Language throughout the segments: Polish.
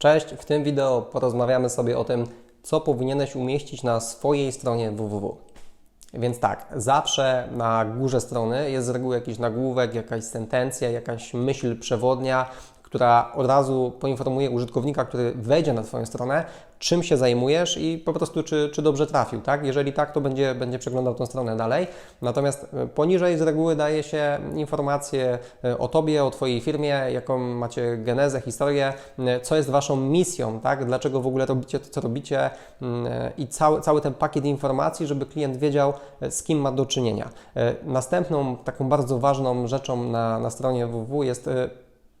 Cześć, w tym wideo porozmawiamy sobie o tym, co powinieneś umieścić na swojej stronie www. Więc tak, zawsze na górze strony jest z reguły jakiś nagłówek, jakaś sentencja, jakaś myśl przewodnia, która od razu poinformuje użytkownika, który wejdzie na Twoją stronę, czym się zajmujesz i po prostu czy, czy dobrze trafił, tak? Jeżeli tak, to będzie, będzie przeglądał tą stronę dalej. Natomiast e, poniżej z reguły daje się informacje e, o Tobie, o Twojej firmie, jaką macie genezę, historię, e, co jest Waszą misją, tak? Dlaczego w ogóle robicie to, co robicie i cały, cały ten pakiet informacji, żeby klient wiedział, z kim ma do czynienia. Następną taką bardzo ważną rzeczą na, na stronie www jest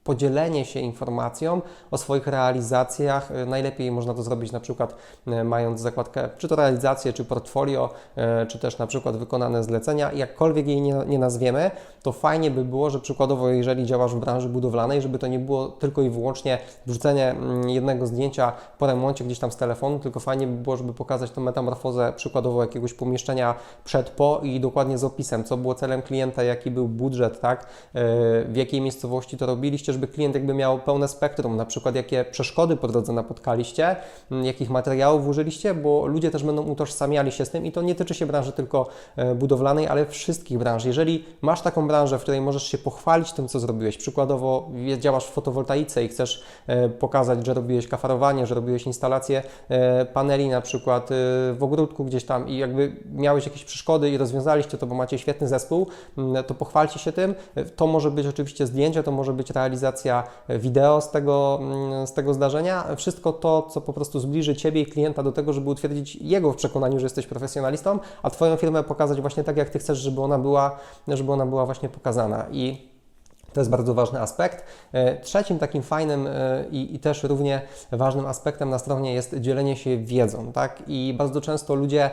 podzielenie się informacją o swoich realizacjach. E, najlepiej można to zrobić na przykład e, mając zakładkę, czy to realizację, czy portfolio, e, czy też na przykład wykonane zlecenia. Jakkolwiek jej nie, nie nazwiemy, to fajnie by było, że przykładowo, jeżeli działasz w branży budowlanej, żeby to nie było tylko i wyłącznie wrzucenie mm, jednego zdjęcia po remoncie gdzieś tam z telefonu, tylko fajnie by było, żeby pokazać tą metamorfozę przykładowo jakiegoś pomieszczenia przed, po i dokładnie z opisem, co było celem klienta, jaki był budżet, tak, w jakiej miejscowości to robiliście, żeby klient jakby miał pełne spektrum, na przykład jakie przeszkody po drodze napotkaliście, mm, jakich materiałów użyliście, bo ludzie też będą utożsamiali się z tym i to nie tyczy się branży tylko e, budowlanej, ale wszystkich branż. Jeżeli masz taką branżę, w której możesz się pochwalić tym, co zrobiłeś, przykładowo działasz w fotowoltaice i chcesz e, pokazać, że robiłeś kafarowanie, że robiłeś instalację e, paneli na przykład w ogródku gdzieś tam i jakby miałeś jakieś przeszkody i rozwiązaliście to, bo macie świetny zespół, mm, to pochwalcie się tym. To może być oczywiście zdjęcie, to może być realizacja realizacja wideo z tego, mm, z tego zdarzenia. Wszystko to, co po prostu zbliży Ciebie i klienta do tego, żeby utwierdzić jego w przekonaniu, że jesteś profesjonalistą, a Twoją firmę pokazać właśnie tak, jak Ty chcesz, żeby ona była, żeby ona była właśnie pokazana. I to jest bardzo ważny aspekt. E, trzecim takim fajnym e, i, i, też równie ważnym aspektem na stronie jest dzielenie się wiedzą. Tak? I bardzo często ludzie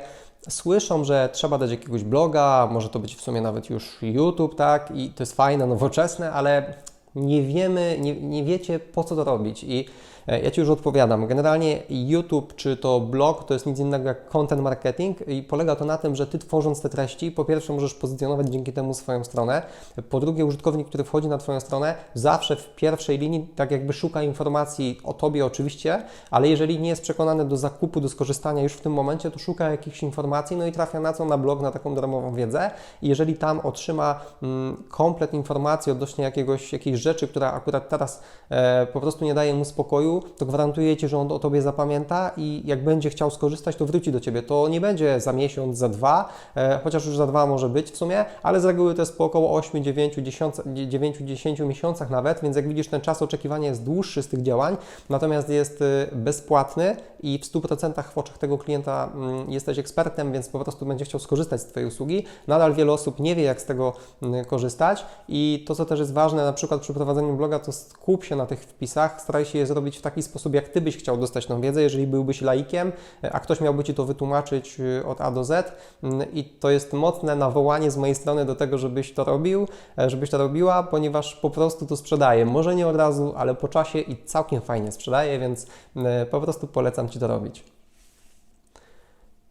słyszą, że trzeba dać jakiegoś bloga, może to być w sumie nawet już YouTube, tak? I to jest fajne, nowoczesne, ale nie wiemy, nie, nie wiecie po co to robić. I E, ja Ci już odpowiadam. Generalnie YouTube czy to blog to jest nic innego jak content marketing i polega to na tym, że Ty tworząc te treści, po pierwsze możesz pozycjonować dzięki temu swoją stronę, po drugie użytkownik, który wchodzi na Twoją stronę, zawsze w pierwszej linii tak jakby szuka informacji o Tobie oczywiście, ale jeżeli nie jest przekonany do zakupu, do skorzystania już w tym momencie, to szuka jakichś informacji, no i trafia na co? Na blog, na taką darmową wiedzę i jeżeli tam otrzyma mm, komplet informacji odnośnie jakiegoś, jakiejś rzeczy, która akurat teraz e, po prostu nie daje mu spokoju, to gwarantuję Ci, że on o Tobie zapamięta i jak będzie chciał skorzystać, to wróci do Ciebie. To nie będzie za miesiąc, za dwa, e, chociaż już za dwa może być w sumie, ale z reguły to jest po około 8, 9, 10, 9, 10 miesiącach nawet, więc jak widzisz, ten czas oczekiwania jest dłuższy z tych działań, natomiast jest y, bezpłatny i w 100% w oczach tego klienta mm, jesteś ekspertem, więc po prostu będzie chciał skorzystać z Twojej usługi. Nadal wiele osób nie wie, jak z tego mm, korzystać i to, co też jest ważne, na przykład przy prowadzeniu bloga, to skup się na tych wpisach, staraj się je zrobić w taki sposób, jak Ty byś chciał dostać tą wiedzę, jeżeli byłbyś laikiem, a ktoś miałby Ci to wytłumaczyć y, od A do Z mm, i to jest mocne nawołanie z mojej strony do tego, żebyś to robił, e, żebyś to robiła, ponieważ po prostu to sprzedaje. Może nie od razu, ale po czasie i całkiem fajnie sprzedaje, więc e, po prostu polecam Ci to robić.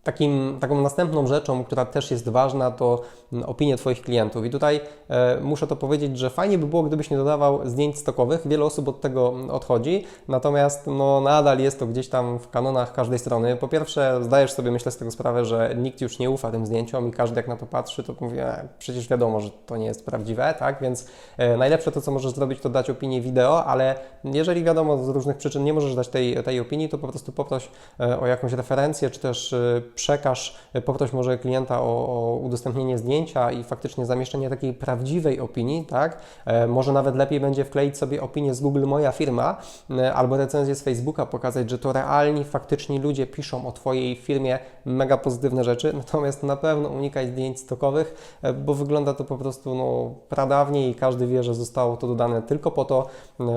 Takim, taką następną rzeczą, która też jest ważna, to mm, opinie Twoich klientów. I tutaj e, muszę to powiedzieć, że fajnie by było, gdybyś nie dodawał zdjęć stokowych. Wiele osób od tego mm, odchodzi, natomiast no, nadal jest to gdzieś tam w kanonach każdej strony. Po pierwsze, zdajesz sobie, myślę, z tego sprawę, że nikt już nie ufa tym zdjęciom i każdy jak na to patrzy, to mówi, e, przecież wiadomo, że to nie jest prawdziwe, tak? Więc e, najlepsze to, co możesz zrobić, to dać opinię wideo, ale jeżeli wiadomo z różnych przyczyn nie możesz dać tej, tej opinii, to po prostu poproś e, o jakąś referencję, czy też e, przekaż, e, poproś może klienta o, o, udostępnienie zdjęcia i faktycznie zamieszczenie takiej prawdziwej opinii, tak? E, może nawet lepiej będzie wkleić sobie opinię z Google Moja Firma e, albo recenzję z Facebooka, pokazać, że to realni, faktyczni ludzie piszą o Twojej firmie mega pozytywne rzeczy, natomiast na pewno unikaj zdjęć stokowych, bo wygląda to po prostu no, pradawnie i każdy wie, że zostało to dodane tylko po to,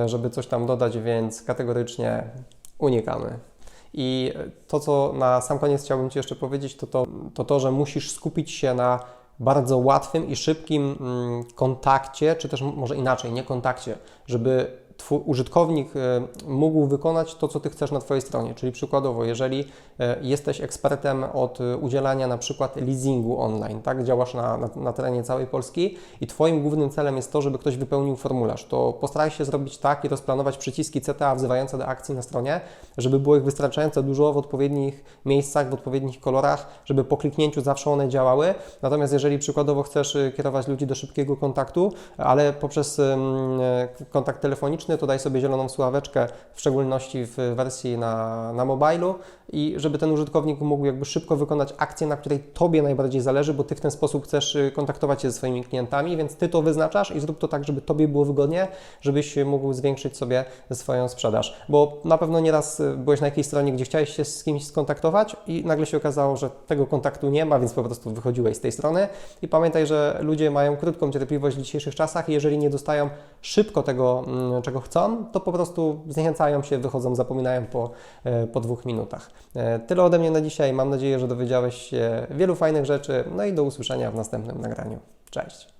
żeby coś tam dodać, więc kategorycznie unikamy. I to, co na sam koniec chciałbym Ci jeszcze powiedzieć, to to, to, to że musisz skupić się na bardzo łatwym i szybkim mm, kontakcie, czy też może inaczej, nie kontakcie, żeby twój użytkownik e, mógł wykonać to, co Ty chcesz na Twojej stronie. Czyli przykładowo, jeżeli e, jesteś ekspertem od e, udzielania na przykład leasingu online, tak, działasz na, na, na terenie całej Polski i Twoim głównym celem jest to, żeby ktoś wypełnił formularz, to postaraj się zrobić tak i rozplanować przyciski CTA wzywające do akcji na stronie, żeby było ich wystarczająco dużo w odpowiednich miejscach, w odpowiednich kolorach, żeby po kliknięciu zawsze one działały. Natomiast jeżeli przykładowo chcesz kierować ludzi do szybkiego kontaktu, ale poprzez kontakt telefoniczny, to daj sobie zieloną słuchaweczkę, w szczególności w wersji na, na mobilu i żeby ten użytkownik mógł jakby szybko wykonać akcję, na której Tobie najbardziej zależy, bo Ty w ten sposób chcesz y, kontaktować się ze swoimi klientami, więc Ty to wyznaczasz i zrób to tak, żeby Tobie było wygodnie, żebyś mógł zwiększyć sobie swoją sprzedaż. Bo na pewno nieraz y, byłeś na jakiejś stronie, gdzie chciałeś się z kimś skontaktować i nagle się okazało, że tego kontaktu nie ma, więc po prostu wychodziłeś z tej strony i pamiętaj, że ludzie mają krótką cierpliwość w dzisiejszych czasach i jeżeli nie dostają szybko tego, mm, czego chcą, to po prostu zniechęcają się, wychodzą, zapominają po, e, po dwóch minutach. E, Tyle ode mnie na dzisiaj. Mam nadzieję, że dowiedziałeś się wielu fajnych rzeczy. No i do usłyszenia w następnym nagraniu. Cześć.